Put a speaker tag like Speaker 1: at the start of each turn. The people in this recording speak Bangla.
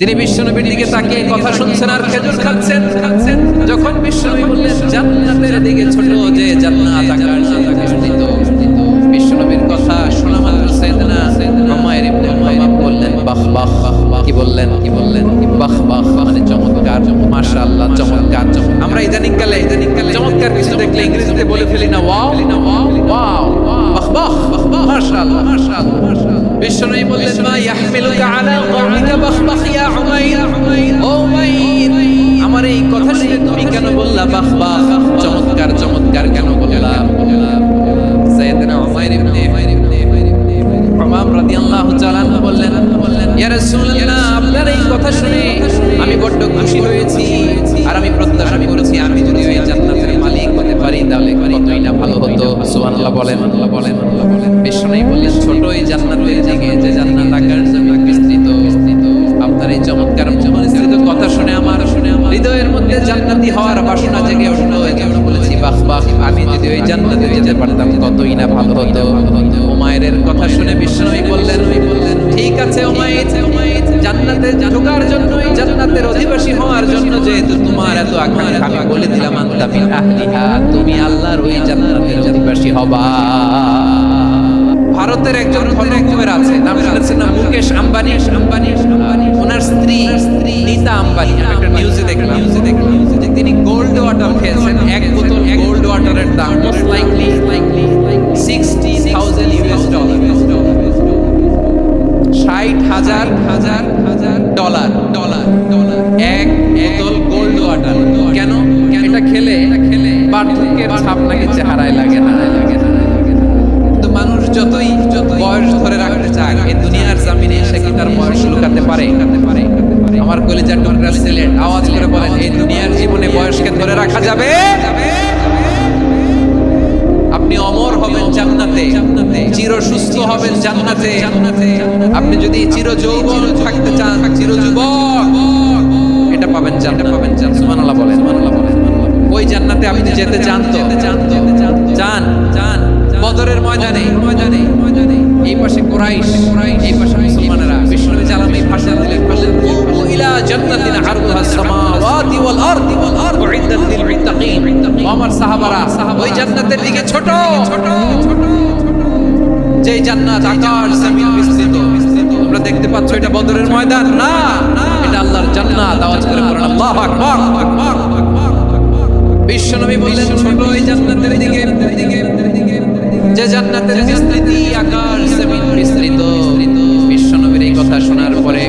Speaker 1: তিনি বিশ্বনবীর দিকে তাকিয়ে কথা শুনছেন আর খেজুর খাচ্ছেন। খাচ্ছেন যখন বিশ্বনবী বললেন, জান্নাতের দিকে ছোট যে জান্নাত আকাশ বিস্তৃত বিশ্বনবীর কথা শোনা মাত্র সাইয়েদনা উমাইর ইবনে উমাইর বললেন, বাহ বাহ কি বললেন? কি বললেন? বাহ বাহ মানে চমৎকার, মাশাআল্লাহ, চমৎকার। আমরা ইদানিং কালে ইদানিং কালে চমৎকার কিছু দেখলে ইংরেজিতে বলে ফেলি না, ওয়াও ওয়াও বাহ বাহ বাহ মাশাআল্লাহ মাশাআল্লাহ। বিশ্বনবী বললেন, মা ইয়াহমিলুকা আলা কওমিকা কথা শুনে তুমি কেন বললা, বাহ বাহ, চমৎকার চমৎকার কেন বললা? শুনে আমি খুশি হয়েছি আমি করেছি যদি ওই মালিক ভালো বলেন বলেন। মধ্যে জান্নাতি হওয়ার বাসনা জেগে উঠল এই জন্য বলেছি, বাহ বাহ, আমি যদি ওই জান্নাতে যেতে পারতাম, কতই না ভালো হতো। উমায়ের কথা শুনে বিষ্ণুই বললেন বললেন ঠিক আছে উমাইর, জান্নাতে ঢোকার জন্য জান্নাতের অধিবাসী হওয়ার জন্য যেহেতু তোমার এত আকাঙ্ক্ষা আমি বলে দিলাম, আন্তা মিন আহলিহা, তুমি আল্লাহর ওই জান্নাতের অধিবাসী হবা। ভারতের একজন ফটোগ্রাফার আছে নাম শুনেছেন না? মুকেশ আম্বানি। আম্বানি আম্বানি। ওনার স্ত্রী নীতা আম্বানি একটা নিউজে দেখলাম। নিউজে দেখলাম। যে তিনি গোল্ড ওয়াটার খেয়েছেন এক বোতল গোল্ড ওয়াটারের দাম most likely likely sixty thousand US dollar ষাট হাজার হাজার হাজার ডলার ডলার ডলার এক বোতল গোল্ড ওয়াটার কেন? এটা খেলে এটা খেলে বার্ধক্যের ছাপ নাকি চেহারায় লাগে না? যতই বয়স ধরে রাখতে চায়, এই দুনিয়ার জামিনে এসে কি তার বয়স লুকাতে পারে? আমার কলিজার টুকরা সিলেট আওয়াজ করে বলেন এই দুনিয়ার জীবনে বয়সকে ধরে রাখা যাবে? আপনি অমর হবেন জান্নাতে, চির সুস্থ হবেন জান্নাতে। আপনি যদি চির যৌবন থাকতে চান চির যুবক এটা পাবেন জান্নাত। পাবেন জান সুবহানাল্লাহ বলেন। সুবহানাল্লাহ বলেন ওই জান্নাতে আপনি যেতে চান তো? চান চান ময়দানে এই পাশে কুরাইশ এই পাশে মুসলমানেরা। বিশ্বনবী জালাম এই ভাষা দিলেন। কুমু ইলা জান্নাতিন আরদুহা সামাওয়াতি ওয়াল আরদি ওয়াল আরদু উইদ্দাত লিল মুত্তাকিন। আমার সাহাবারা, ওই জান্নাতের দিকে ছোট। ছোট ছোট যে জান্নাত আকাশ, জমিন বিস্তৃত। তোমরা দেখতে পাচ্ছ, এটা বদরের ময়দান। না, এটা আল্লাহর জান্নাত। আওয়াজ করে পড়েন আল্লাহু আকবার। বিশ্বনবী বললেন, ছোট এই জান্নাতের দিকে পরে পরে